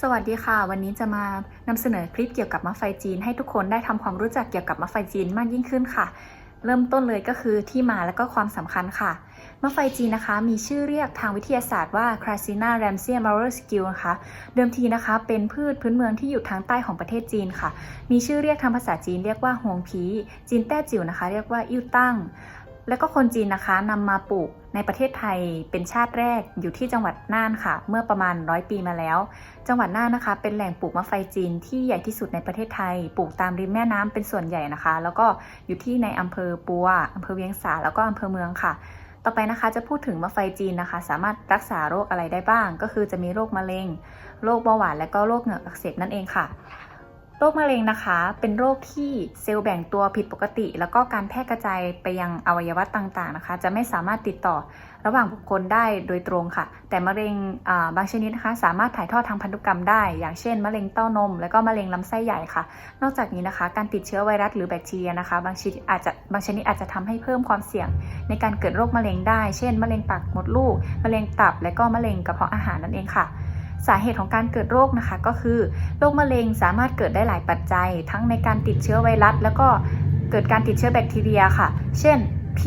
สวัสดีค่ะ วันนี้จะมานำเสนอคลิปเกี่ยวกับมะไฟจีน ให้ทุกคนได้ทำความรู้จักเกี่ยวกับมะไฟจีนมากยิ่งขึ้นค่ะ เริ่มต้นเลยก็คือที่มาและก็ความสำคัญค่ะมะไฟจีนนะคะ มีชื่อเรียกทางวิทยาศาสตร์ว่า c r a s i n a ramsea m a r o s k i l นะคะ เดิมทีนะคะ เป็นพืชพื้นเมืองที่อยู่ทางใต้ของประเทศจีนค่ะ มีชื่อเรียกทางภาษาจีนเรียกว่าหวงผี จีนแต้จิ๋วนะคะ เรียกว่าอิ่วตั้ง และก็คนจีนนะคะนำมาปลูก ในประเทศไทยเป็นชาติแรกอยู่ที่จังหวัดน่านค่ะ เมื่อประมาณร้อยปีมาแล้ว จังหวัดน่านนะคะ เป็นแหล่งปลูกมะไฟจีนที่ใหญ่ที่สุดในประเทศไทย ปลูกตามริมแม่น้ำเป็นส่วนใหญ่นะคะ แล้วก็อยู่ที่ในอำเภอปัวอำเภอเวียงสาแล้วก็อำเภอเมืองค่ะ ต่อไปนะคะจะพูดถึงมะไฟจีนนะคะ สามารถรักษาโรคอะไรได้บ้าง ก็คือจะมีโรคมะเร็ง โรคเบาหวานและก็โรคเหงือกอักเสบนั่นเองค่ะ โรคมะเร็งนะคะ เป็นโรคที่เซลล์แบ่งตัวผิดปกติ แล้วก็การแพร่กระจายไปยังอวัยวะต่างๆนะคะ จะไม่สามารถติดต่อระหว่างบุคคลได้โดยตรงค่ะ แต่มะเร็งบางชนิดนะคะ สามารถถ่ายทอดทางพันธุกรรมได้ อย่างเช่น มะเร็งเต้านม และก็มะเร็งลำไส้ใหญ่ค่ะ นอกจากนี้นะคะ การติดเชื้อไวรัสหรือแบคทีเรียนะคะ บางชนิดอาจจะบางชนิดอาจจะทำให้เพิ่มความเสี่ยง ในการเกิดโรคมะเร็งได้ เช่น มะเร็งปากมดลูก มะเร็งตับ และก็มะเร็งกระเพาะอาหารนั่นเองค่ะ สาเหตุของการเกิดโรคนะคะก็คือโรคมะเร็งสามารถเกิดได้หลายปัจจัย ทั้งในการติดเชื้อไวรัส แล้วก็เกิดการติดเชื้อแบคทีเรียค่ะ เช่น P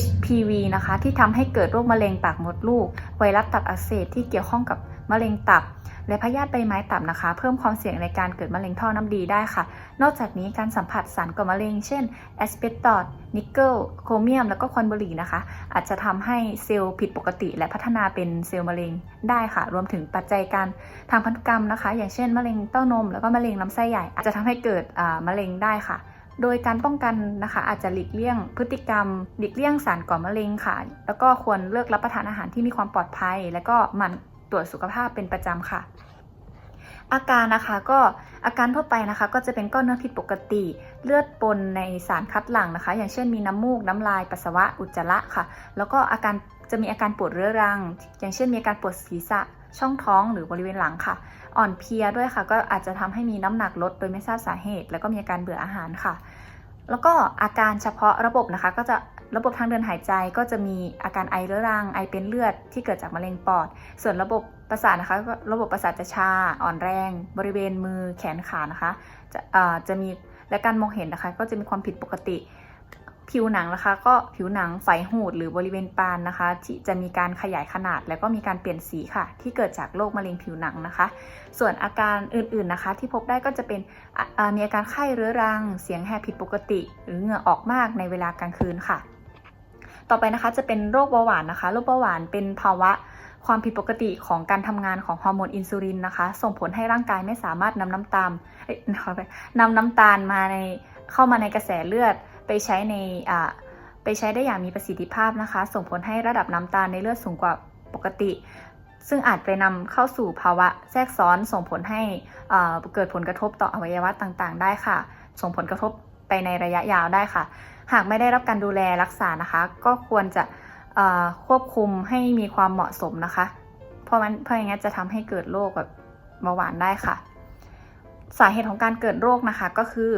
HPV นะคะที่ทำให้เกิดโรคมะเร็งปากมดลูก ไวรัสตับอักเสบที่เกี่ยวข้องกับมะเร็งตับ และพยาธิใบไม้ตับนะคะ เพิ่มความเสี่ยงในการเกิดมะเร็งท่อน้ำดีได้ค่ะ นอกจากนี้การสัมผัสสารก่อมะเร็ง เช่นแอสเบสตอสนิกเกิลโครเมียม แล้วก็ควันบุหรี่นะคะ อาจจะทำให้เซลล์ผิดปกติ และพัฒนาเป็นเซลล์มะเร็งได้ค่ะ รวมถึงปัจจัยการทางพันธุกรรมนะคะ อย่างเช่นมะเร็งเต้านม แล้วก็มะเร็งลำไส้ใหญ่ อาจจะทำให้เกิดมะเร็งได้ค่ะโดยการป้องกันนะคะอาจจะหลีกเลี่ยงพฤติกรรม หลีกเลี่ยงสารก่อมะเร็งค่ะ แล้วก็ควรเลือกรับประทานอาหารที่มีความปลอดภัย แล้วก็หมั่น ตรวจสุขภาพเป็นประจำค่ะ อาการนะคะก็อาการทั่วไปนะคะก็จะเป็นก้อนเนื้อผิดปกติ เลือดปนในสารคัดหลั่งนะคะ อย่างเช่นมีน้ำมูกน้ำลายปัสสาวะอุจจาระค่ะ แล้วก็อาการจะมีอาการปวดเรื้อรัง อย่างเช่นมีอาการปวดศีรษะช่องท้องหรือบริเวณหลังค่ะ อ่อนเพลียด้วยค่ะ ก็อาจจะทำให้มีน้ำหนักลดโดยไม่ทราบสาเหตุ แล้วก็มีอาการเบื่ออาหารค่ะ แล้วก็อาการเฉพาะระบบนะคะ ก็จะ ระบบทางเดินหายใจก็จะมีอาการไอเรื้อรัง ไอเป็นเลือดที่เกิดจากมะเร็งปอด ส่วนระบบประสาทนะคะ ระบบประสาทจะชาอ่อนแรง บริเวณมือแขนขานะคะ จะจะมีและการมองเห็นนะคะ ก็จะมีความผิดปกติ ผิวหนังนะคะ ก็ผิวหนังไฝหูดหรือบริเวณปานนะคะ ที่จะมีการขยายขนาด แล้วก็มีการเปลี่ยนสีค่ะ ที่เกิดจากโรคมะเร็งผิวหนังนะคะ ส่วนอาการอื่นๆนะคะ ที่พบได้ก็จะเป็นมีอาการไข้เรื้อรัง เสียงแหบผิดปกติ หรือเหงื่อออกมากในเวลากลางคืนค่ะ ต่อไปนะคะจะเป็นโรคเบาหวานนะคะ โรคเบาหวานเป็นภาวะความผิดปกติของการทำงานของฮอร์โมนอินซูลินนะคะ ส่งผลให้ร่างกายไม่สามารถนำน้ำตาลเอ้ยขอไปนำน้ำตาลมาในเข้ามาในกระแสเลือดไปใช้ในอ่าไปใช้ได้อย่างมีประสิทธิภาพนะคะ ส่งผลให้ระดับน้ำตาลในเลือดสูงกว่าปกติ ซึ่งอาจไปนำเข้าสู่ภาวะแทรกซ้อน ส่งผลให้อ่าเกิดผลกระทบต่ออวัยวะต่างๆ ได้ค่ะ ส่งผลกระทบไปในระยะยาวได้ค่ะ หากไม่ได้รับการดูแลรักษานะคะ ก็ควรจะควบคุมให้มีความเหมาะสมนะคะ เพราะมันเพราะอย่างนั้นจะทำให้เกิดโรคแบบเบาหวานได้ค่ะ สาเหตุของการเกิดโรคนะคะก็คือ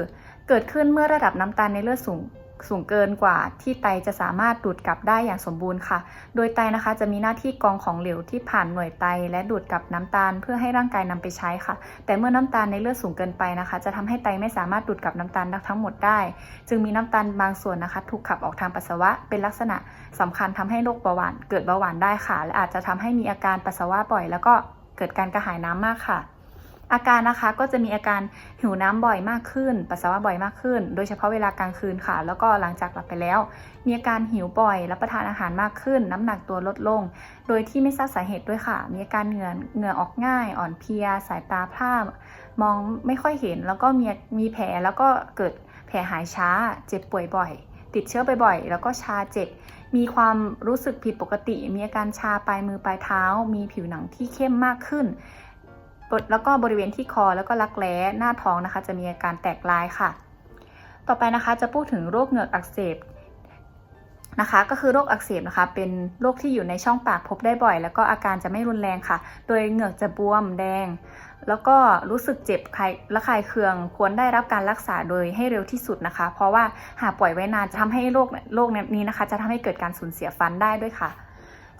เกิดขึ้นเมื่อระดับน้ำตาลในเลือดสูง สูงเกินกว่าที่ไตจะสามารถดูดกลับได้อย่างสมบูรณ์ค่ะ โดยไตนะคะจะมีหน้าที่กรองของเหลวที่ผ่านหน่วยไต และดูดกลับน้ำตาล เพื่อให้ร่างกายนำไปใช้ค่ะ แต่เมื่อน้ำตาลในเลือดสูงเกินไปนะคะ จะทำให้ไตไม่สามารถดูดกลับน้ำตาลทั้งหมดได้ จึงมีน้ำตาลบางส่วนนะคะ ถูกขับออกทางปัสสาวะ เป็นลักษณะสำคัญทำให้โรคเบาหวาน เกิดเบาหวานได้ค่ะ และอาจจะทำให้มีอาการปัสสาวะบ่อย แล้วก็เกิดการกระหายน้ำมากค่ะ อาการนะคะก็จะมีอาการหิวน้ำบ่อยมากขึ้น ปัสสาวะบ่อยมากขึ้น โดยเฉพาะเวลากลางคืนค่ะ แล้วก็หลังจากหลับไปแล้ว มีอาการหิวบ่อย รับประทานอาหารมากขึ้น น้ำหนักตัวลดลง โดยที่ไม่ทราบสาเหตุด้วยค่ะ มีอาการเหงื่อเหงื่อออกง่าย อ่อนเพลีย สายตาพร่ามองไม่ค่อยเห็น แล้วก็มีมีแผลแล้วก็เกิดแผลหายช้า เจ็บป่วยบ่อย ติดเชื้อบ่อยๆแล้วก็ชาเจ็บมีความรู้สึกผิดปกติ มีอาการชาปลายมือปลายเท้า มีผิวหนังที่เข้มมากขึ้น แล้วก็บริเวณที่คอแล้วก็รักแร้หน้าท้องนะคะ จะมีอาการแตกลายค่ะ ต่อไปนะคะจะพูดถึงโรคเหงือกอักเสบนะคะ ก็คือโรคอักเสบนะคะ เป็นโรคที่อยู่ในช่องปากพบได้บ่อย แล้วก็อาการจะไม่รุนแรงค่ะ โดยเหงือกจะบวมแดง แล้วก็รู้สึกเจ็บคายและคายเคืองควรได้รับการรักษาโดยให้เร็วที่สุดนะคะ เพราะว่าหากปล่อยไว้นานจะทำให้โรคโรคนี้นะคะ จะทำให้เกิดการสูญเสียฟันได้ด้วยค่ะ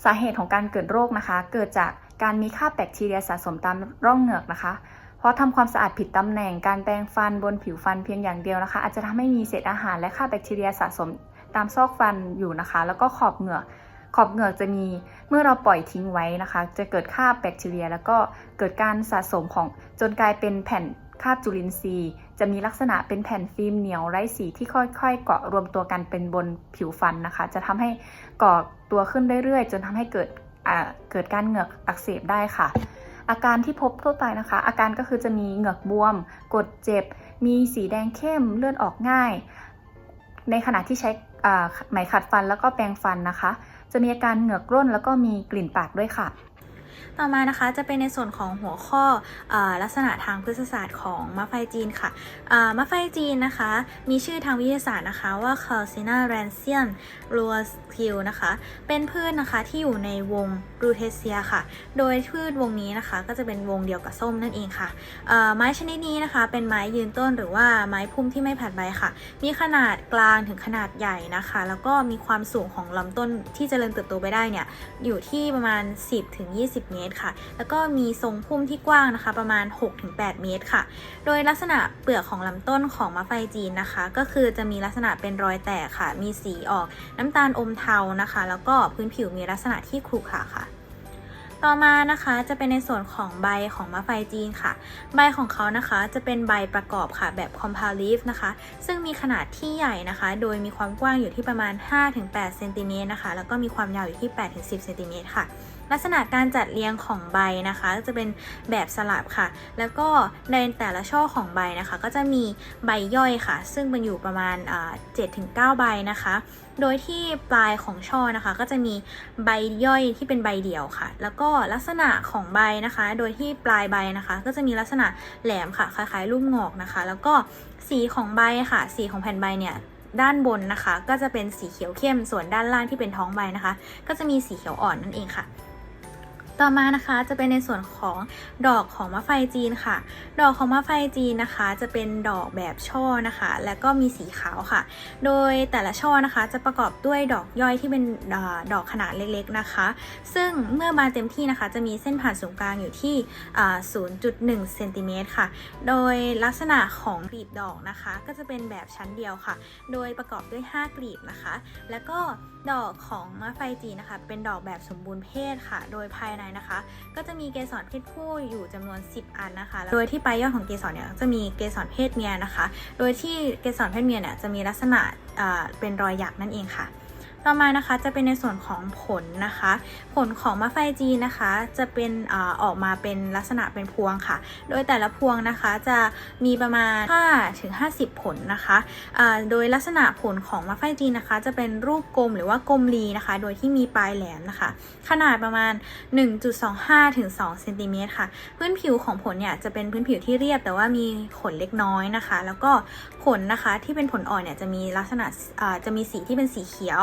สาเหตุของการเกิดโรคนะคะ เกิดจาก การมีคราแบคทีเรียสะสมตามร่องเหงือกนะคะ เพราะทำความสะอาดผิดตำแหน่งการแปรงฟันบนผิวฟันเพียงอย่างเดียวนะคะ อาจจะทำให้มีเศษอาหารและคราแบคทีเรียสะสมตามซอกฟันอยู่นะคะ แล้วก็ขอบเหงือกขอบเหงือกจะมีเมื่อเราปล่อยทิ้งไว้นะคะ จะเกิดคราแบคทีเรีย แล้วก็เกิดการสะสมของจนกลายเป็นแผ่นคาบจุลินทรีย์ จะมีลักษณะเป็นแผ่นฟิล์มเหนียวไร้สีที่ค่อยๆ เกาะรวมตัวกันเป็นบนผิวฟันนะคะ จะทำให้ก่อตัวขึ้นเรื่อยๆ จนทำให้เกิด เกิดการเหงือกอักเสบได้ค่ะ อาการที่พบทั่วไปนะคะ อาการก็คือจะมีเหงือกบวม กดเจ็บ มีสีแดงเข้มเลือดออกง่าย ในขณะที่ใช้อ่าไหมขัดฟันแล้วก็แปรงฟันนะคะ จะมีอาการเหงือกร่นแล้วก็มีกลิ่นปากด้วยค่ะ ต่อมานะคะจะเป็นในส่วนของหัวข้ออลักษณะทางพฤกษศาสตร์ของมะไฟจีนค่ะมะไฟจีนนะคะ มีชื่อทางวิทยาศาสตร์นะคะว่า c a l c i n a r a n c i a n r u s c i l นะคะ เป็นพืชนะคะที่อยู่ในวงรูเทเซียค่ะ โดยพืชวงนี้นะคะ ก็จะเป็นวงเดียวกับส้มนั่นเองค่ะ ไม้ชนิดนี้นะคะ เป็นไม้ยืนต้นหรือว่าไม้พุ่มที่ไม่ผลัดใบค่ะ มีขนาดกลางถึงขนาดใหญ่นะคะ แล้วก็มีความสูงของลำต้นที่จเจริญเติบโตไปได้เนี่ย อยู่ที่ประมาณ 10-20เมตรค่ะ แล้วก็มีทรงพุ่มที่กว้างนะคะ ประมาณ 6-8 เมตรค่ะ โดยลักษณะเปลือกของลำต้นของมะไฟจีนนะคะ ก็คือจะมีลักษณะเป็นรอยแตกค่ะ มีสีออกน้ำตาลอมเทานะคะ แล้วก็พื้นผิวมีลักษณะที่ขรุขระค่ะต่อมานะคะจะเป็นในส่วนของใบของมะไฟจีนค่ะ ใบของเขานะคะจะเป็นใบประกอบค่ะแบบ compound leaf นะคะ ซึ่งมีขนาดที่ใหญ่นะคะ โดยมีความกว้างอยู่ที่ประมาณ 5-8 เซนติเมตรนะคะ แล้วก็มีความยาวอยู่ที่ 8-10 เซนติเมตรค่ะ ลักษณะการจัดเรียงของใบนะคะจะเป็นแบบสลับค่ะ แล้วก็ในแต่ละช่อของใบนะคะ ก็จะมีใบย่อยค่ะ ซึ่งเป็นอยู่ประมาณ7ถึง9ใบนะคะ โดยที่ปลายของช่อนะคะ ก็จะมีใบย่อยที่เป็นใบเดี่ยวค่ะ แล้วก็ลักษณะของใบนะคะ โดยที่ปลายใบนะคะ ก็จะมีลักษณะแหลมค่ะคล้ายๆรูปงอกนะคะ แล้วก็สีของใบค่ะ สีของแผ่นใบเนี่ยด้านบนนะคะ ก็จะเป็นสีเขียวเข้มส่วนด้านล่างที่เป็นท้องใบนะคะ ก็จะมีสีเขียวอ่อนนั่นเองค่ะ ต่อมานะคะจะเป็นในส่วนของดอกของมะไฟจีนค่ะ ดอกของมะไฟจีนนะคะ จะเป็นดอกแบบช่อนะคะ แล้วก็มีสีขาวค่ะ โดยแต่ละช่อนะคะ จะประกอบด้วยดอกย่อยที่เป็นดอกขนาดเล็กๆนะคะ ซึ่งเมื่อบานเต็มที่นะคะ จะมีเส้นผ่านศูนย์กลางอยู่ที่ 0.1 เซนติเมตรค่ะ โดยลักษณะของกลีบดอกนะคะ ก็จะเป็นแบบชั้นเดียวค่ะ โดยประกอบด้วย 5 กลีบนะคะ แล้วก็ดอกของมะไฟจีนนะคะ เป็นดอกแบบสมบูรณ์เพศค่ะ โดยภายในนะคะ ก็จะมีเกสรเพศผู้อยู่จำนวน 10 อันนะคะ โดยที่ปลายยอดของเกสรเนี่ยจะมีเกสรเพศเมียนะคะ โดยที่เกสรเพศเมียเนี่ยจะมีลักษณะเป็นรอยหยักนั่นเองค่ะ ต่อมานะคะจะเป็นในส่วนของผลนะคะ ผลของมะไฟจีนนะคะ จะเป็นอออกมาเป็นลักษณะเป็นพวงค่ะ โดยแต่ละพวงนะคะจะมีประมาณ5ถึง50 ผลนะคะโดยลักษณะผลของมะไฟจีนนะคะ จะเป็นรูปกลมหรือว่ากลมรีนะคะ โดยที่มีปลายแหลมนะคะ ขนาดประมาณ 1.25ถึง2เซนติเมตรค่ะ พื้นผิวของผลเนี่ยจะเป็นพื้นผิวที่เรียบแต่ว่ามีขนเล็กน้อยนะคะ แล้วก็ผลนะคะที่เป็นผลอ่อนเนี่ยจะมีลักษณะจะมีสีที่เป็นสีเขียว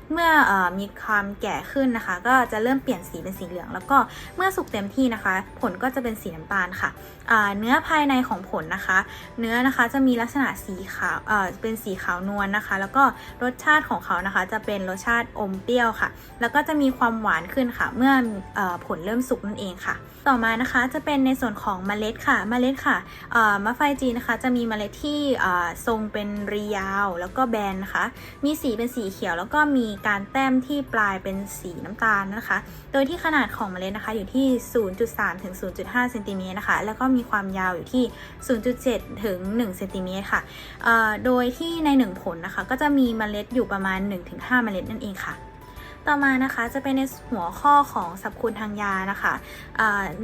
เมื่ออมีความแก่ขึ้นนะคะ ก็จะเริ่มเปลี่ยนสีเป็นสีเหลือง แล้วก็เมื่อสุกเต็มที่นะคะ ผลก็จะเป็นสีน้ำตาลค่ะเนื้อภายในของผลนะคะ เนื้อนะคะจะมีลักษณะสีขาวเเป็นสีขาวนวลนะคะ แล้วก็รสชาติของเขานะคะ จะเป็นรสชาติอมเปรี้ยวค่ะ แล้วก็จะมีความหวานขึ้นค่ะ เมื่อออผลเริ่มสุกนั่นเองค่ะ ต่อมานะคะจะเป็นในส่วนของเมล็ดค่ะ เมล็ดค่ะมะไฟจีนนะคะจะมีเมล็ดที่ทรงเป็นรียาว แล้วก็แบนนะคะ มีสีเป็นสีเขียวแล้วก็มีการแต้มที่ปลายเป็นสีน้ำตาลนะคะ โดยที่ขนาดของเมล็ดนะคะอยู่ที่ 0.3 ถึง 0.5เซนติเมตรนะคะ แล้วก็มีความยาวอยู่ที่ 0.7 ถึง1เซนติเมตรค่ะโดยที่ใน 1 ผลนะคะ ก็จะมีเมล็ดอยู่ประมาณ 1-5 เมล็ดนั่นเองค่ะต่อมานะคะจะเป็นในหัวข้อของสรรพคุณทางยานะคะ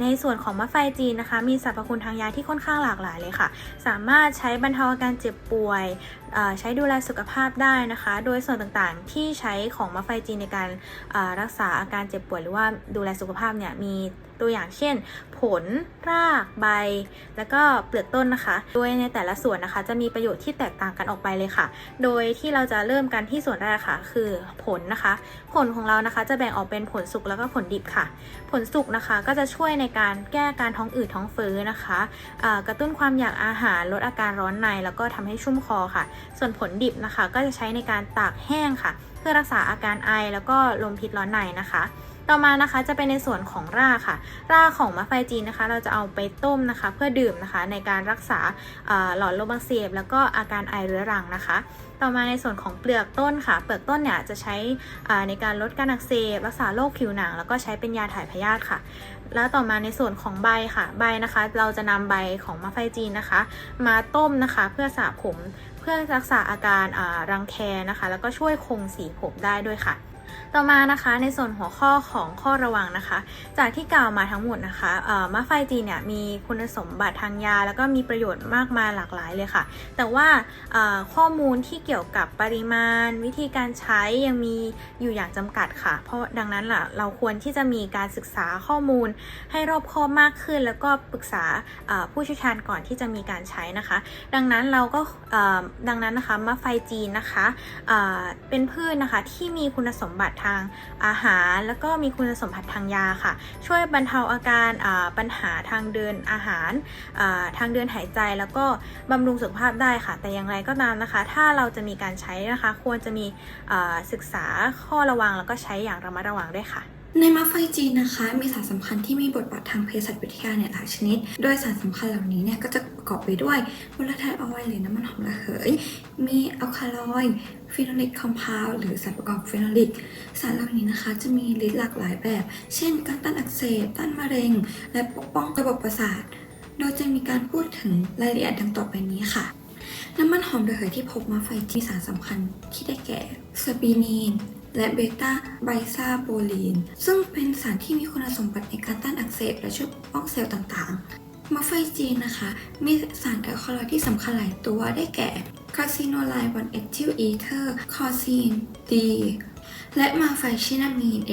ในส่วนของมะไฟจีนนะคะ มีสรรพคุณทางยาที่ค่อนข้างหลากหลายเลยค่ะ สามารถใช้บรรเทาอาการเจ็บป่วยใช้ดูแลสุขภาพได้นะคะ โดยส่วนต่างๆที่ใช้ของมะไฟจีนในการรักษาอาการเจ็บป่วยหรือว่าดูแลสุขภาพเนี่ยมีตัวอย่างเช่น ผล ราก ใบ แล้วก็เปลือกต้นนะคะ โดยในแต่ละส่วนนะคะ จะมีประโยชน์ที่แตกต่างกันออกไปเลยค่ะ โดยที่เราจะเริ่มกันที่ส่วนแรกค่ะ คือผลนะคะ ผลของเรานะคะจะแบ่งออกเป็นผลสุกแล้วก็ผลดิบค่ะ ผลสุกนะคะก็จะช่วยในการแก้การท้องอืดท้องเฟ้อนะคะอ่ากระตุ้นความอยากอาหารลดอาการร้อนใน แล้วก็ทำให้ชุ่มคอค่ะส่วนผลดิบนะคะ ก็จะใช้ในการตากแห้งค่ะ เพื่อรักษาอาการไอแล้วก็ลมพิษร้อนในนะคะต่อมานะคะจะเป็นในส่วนของรากค่ะ รากของมะไฟจีนนะคะ เราจะเอาไปต้มนะคะ เพื่อดื่มนะคะในการรักษาหลอดลมอักเสบแล้วก็อาการไอเรื้อรังนะคะ ต่อมาในส่วนของเปลือกต้นค่ะ เปลือกต้นเนี่ยจะใช้ในการลดการอักเสบรักษาโรคผิวหนัง แล้วก็ใช้เป็นยาถ่ายพยาธิค่ะ แล้วต่อมาในส่วนของใบค่ะ ใบนะคะ เราจะนำใบของมะไฟจีนนะคะ มาต้มนะคะ เพื่อสระผม พื่อรักษาอาการรังแคนะคะ แล้วก็ช่วยคงสีผมได้ด้วยค่ะ ต่อมานะคะในส่วนหัวข้อของข้อระวังนะคะ จากที่กล่าวมาทั้งหมดนะคะมะไฟจีนเนี่ยมีคุณสมบัติทางยา แล้วก็มีประโยชน์มากมายหลากหลายเลยค่ะ แต่ว่าข้อมูลที่เกี่ยวกับปริมาณ วิธีการใช้ยังมีอยู่อย่างจำกัดค่ะ เพราะดังนั้นล่ะเราควรที่จะมีการศึกษาข้อมูลให้รอบคอบมากขึ้น แล้วก็ปรึกษาผู้เชี่ยวชาญก่อนที่จะมีการใช้นะคะ ดังนั้นเราก็ดังนั้นนะคะมะไฟจีนนะคะเอ่อเป็นพืชนะคะที่มีคุณสมบัติทางอาหาร แล้วก็มีคุณสมบัติทางยาค่ะ ช่วยบรรเทาอาการปัญหาทางเดินอาหารทางเดินหายใจ แล้วก็บำรุงสุขภาพได้ค่ะ แต่อย่างไรก็ตามนะคะ ถ้าเราจะมีการใช้นะคะ ควรจะมีศึกษาข้อระวังแล้วก็ใช้อย่างระมัดระวังด้วยค่ะ ในมะไฟจีนนะคะ มีสารสำคัญที่มีบทบาททางเภสัชวิทยาเนี่ยหลายชนิด โดยสารสำคัญเหล่านี้เนี่ยก็จะประกอบไปด้วยวอลาไทออยล์หรือน้ำมันหอมระเหย มีอัลคาลอยด์ฟีนอลิกคอมเพลหรือสารประกอบฟีนอลิก สารเหล่านี้นะคะจะมีฤทธิ์หลากหลายแบบ เช่น การต้านอักเสบ ต้านมะเร็ง และปกป้องระบบประสาท โดยจะมีการพูดถึงรายละเอียดดังต่อไปนี้ค่ะน้ำมันหอมระเหยที่พบมาไฟจีนสารสำคัญที่ได้แก่สปีนีน และเบต้าไบซาโบลีน ซึ่งเป็นสารที่มีคุณสมบัติในการต้านอักเสบและช่วยปกป้องเซลล์ต่างๆ มาไฟจีนนะคะ มีสารแอลคาลอยด์ที่สำคัญหลายตัวได้แก่คาซิโนไลน์วันเอทิลอีเทอร์คอซีนดีและมาไฟชินามีนเอ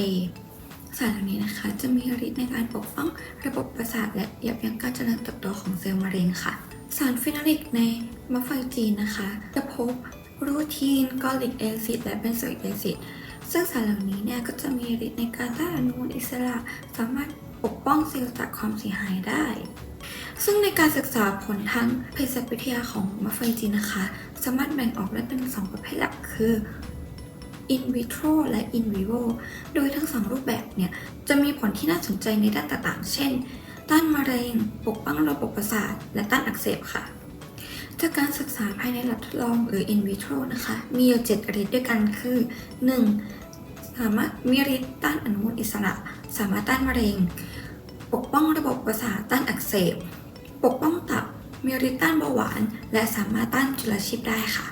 สารเหล่านี้นะคะจะมีฤทธิ์ในการปกป้องระบบประสาทและยับยั้งการเจริญเติบโตของเซลล์มะเร็งค่ะ สารฟินอลิกในมะไฟจีนนะคะ จะพบรูทีนกอลิกแอซิดและเบนโซอิกแอซิด ซึ่งสารเหล่านี้เนี่ยก็จะมีฤทธิ์ในการต้านอนุมูลอิสระ สามารถปกป้องเซลล์จากความเสียหายได้ ซึ่งในการศึกษาผลทางเภสัชวิทยาของมะไฟจีนนะคะ สามารถแบ่งออกได้เป็นสองประเภทหลักคือ in vitro และ in vivo โดยทั้งสองรูปแบบเนี่ย จะมีผลที่น่าสนใจในด้านต่างๆ เช่น ต้านมะเร็ง ปกป้องระบบประสาท และต้านอักเสบค่ะ จากการศึกษาภายในหลับทดลองหรือ in vitro นะคะ มีอยู่7ฤทธิ์ด้วยกันคือ 1. สามารถมีฤทธิ์ต้านอนุมูลอิสระ สามารถต้านมะเร็ง ปกป้องระบบประสาทต้านอักเสบ ปกป้องตับ มีฤทธิ์ต้านเบาหวาน และสามารถต้านจุลชีพได้ค่ะ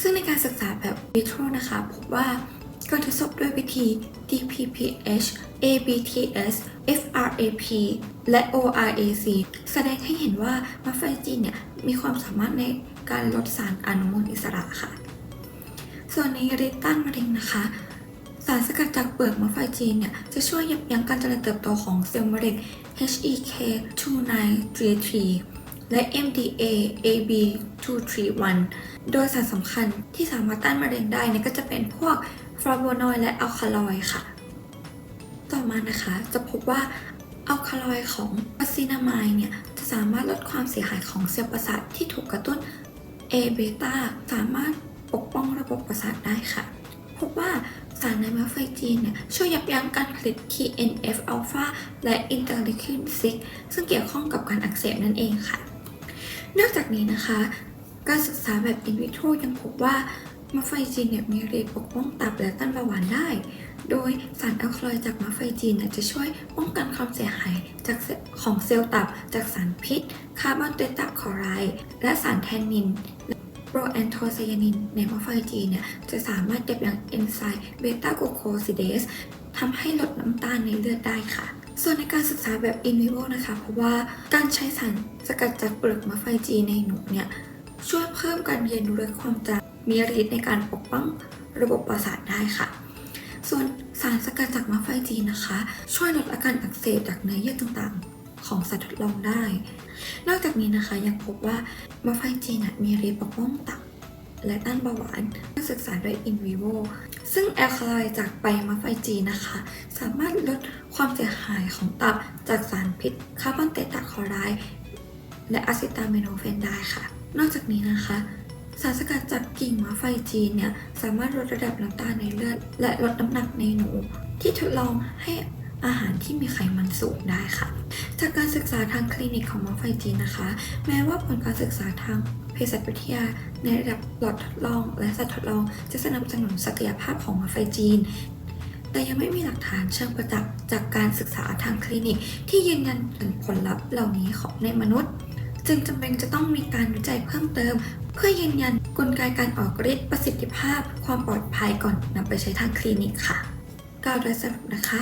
ซึ่งในการศึกษาแบบ vitro นะคะพบว่าการทดสอบด้วยวิธี DPPH ABTS FRAP และ ORAC แสดงให้เห็นว่ามาไฟจีนเนี่ยมีความสามารถในการลดสารอนุมูลอิสระค่ะ ส่วนในฤทธิ์ต้านมะเร็งนะคะ สารสกัดจากเปลือกมะไฟจีนเนี่ยจะช่วยยับยั้งการเจริญเติบโตของเซลล์มะเร็ง HEK2933 และ MDA AB231 โดยสารสำคัญที่สามารถต้านมะเร็งได้เนี่ยก็จะเป็นพวกฟลาโวนอยด์และอัลคาลอยด์ค่ะ ต่อมานะคะจะพบว่าอัลคาลอยด์ของอะซินามายเนี่ยจะสามารถลดความเสียหายของเซลล์ประสาทที่ถูกกระตุ้น A เบต้าสามารถปกป้องระบบประสาทได้ค่ะ พบว่า สารในมะไฟจีนเนี่ยช่วยยับยั้งการผลิต TNF อ l p h a และอินเตอร์ลิคิน6ซึ่งเกี่ยวข้องกับการอักเสบนั่นเองค่ะ นอกจากนี้นะคะ การศึกษาแบบอินวิโทรยังพบว่ามะไฟจีนเนี่ยมีฤทธิ์ปกป้องตับและต้านเบาหวานได้ โดยสารแอลคลอยจากมะไฟจีนเนี่ยจะช่วยป้องกันความเสียหายจากของเซลล์ตับจากสารพิษ คาร์บอนเตตาคลอไรด์และสารแทนนิน โปรแอนโทไซยานินในมะไฟจีเนี่ยจะสามารถยับยั้งเอนไซม์เบต้ากลูโคซิเดสทำให้ลดน้ำตาลในเลือดได้ค่ะ ส่วนในการศึกษาแบบอินวิโวนะคะเพราะว่าการใช้สารสกัดจากเปลือกมะไฟจีในหนูเนี่ยช่วยเพิ่มการเรียนรู้และความจำมีฤทธิ์ในการปกป้องระบบประสาทได้ค่ะ ส่วนสารสกัดจากมะไฟจีนนะคะ ช่วยลดอาการอักเสบจากเนื้อเยื่อต่างๆ ของสัตว์ทดลองได้ นอกจากนี้นะคะยังพบว่ามะไฟจีน่ะมีฤทธิ์ปกป้องตับและต้านเบาหวานการศึกษาโดย in vivo ซึ่งแอลคาลอยจากใบมะไฟจีนนะคะ สามารถลดความเสียหายของตับจากสารพิษคาร์บอนเตตาคลอไรด์และอะซิตาเมโนเฟนได้ค่ะ นอกจากนี้นะคะ สารสกัดจากกิ่งมะไฟจีนเนี่ย สามารถลดระดับน้ำตาลในเลือด และลดน้ำหนักในหนู ที่ทดลองให้ อาหารที่มีไขมันสูงได้ค่ะ จากการศึกษาทางคลินิกของมอไฟจีนนะคะ แม้ว่าผลการศึกษาทางเภสัชวิทยาในระดับหลอดทดลอง และสัตว์ทดลอง จะสนับสนุนศักยภาพของมอไฟจีน แต่ยังไม่มีหลักฐานเชิงประจักษ์จากการศึกษาทางคลินิก ที่ยืนยันถึงผลลัพธ์เหล่านี้ของในมนุษย์ จึงจำเป็นจะต้องมีการวิจัยเพิ่มเติม เพื่อยืนยันกลไกการออกฤทธิ์ประสิทธิภาพ ความปลอดภัยก่อนนำไปใช้ทางคลินิกค่ะกล่าวโดยสรุปนะคะ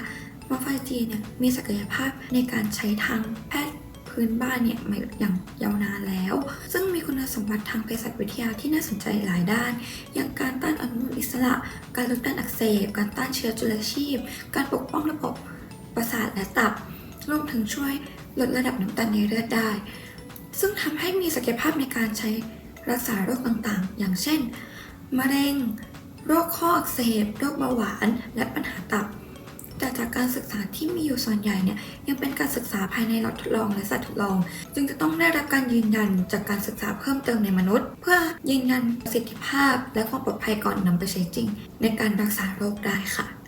มอร์ไฟจีเนี่ยมีศักยภาพในการใช้ทางแพทย์พื้นบ้านเนี่ยมาอย่างยาวนานแล้ว ซึ่งมีคุณสมบัติทางเภสัชวิทยาที่น่าสนใจหลายด้าน อย่างการต้านอนุมูลอิสระ การลดการอักเสบ การต้านเชื้อจุลชีพ การปกป้องระบบประสาทและตับ รวมถึงช่วยลดระดับน้ำตาลในเลือดได้ ซึ่งทำให้มีศักยภาพในการใช้รักษาโรคต่างๆ อย่างเช่น มะเร็ง โรคข้ออักเสบ โรคเบาหวาน และปัญหาตับ แต่จากการศึกษาที่มีอยู่ส่วนใหญ่เนี่ยยังเป็นการศึกษาภายในหลอดทดลองและสัตว์ทดลอง จึงจะต้องได้รับการยืนยันจากการศึกษาเพิ่มเติมในมนุษย์ เพื่อยืนยันประสิทธิภาพและความปลอดภัยก่อนนำไปใช้จริง ในการรักษาโรคได้ค่ะ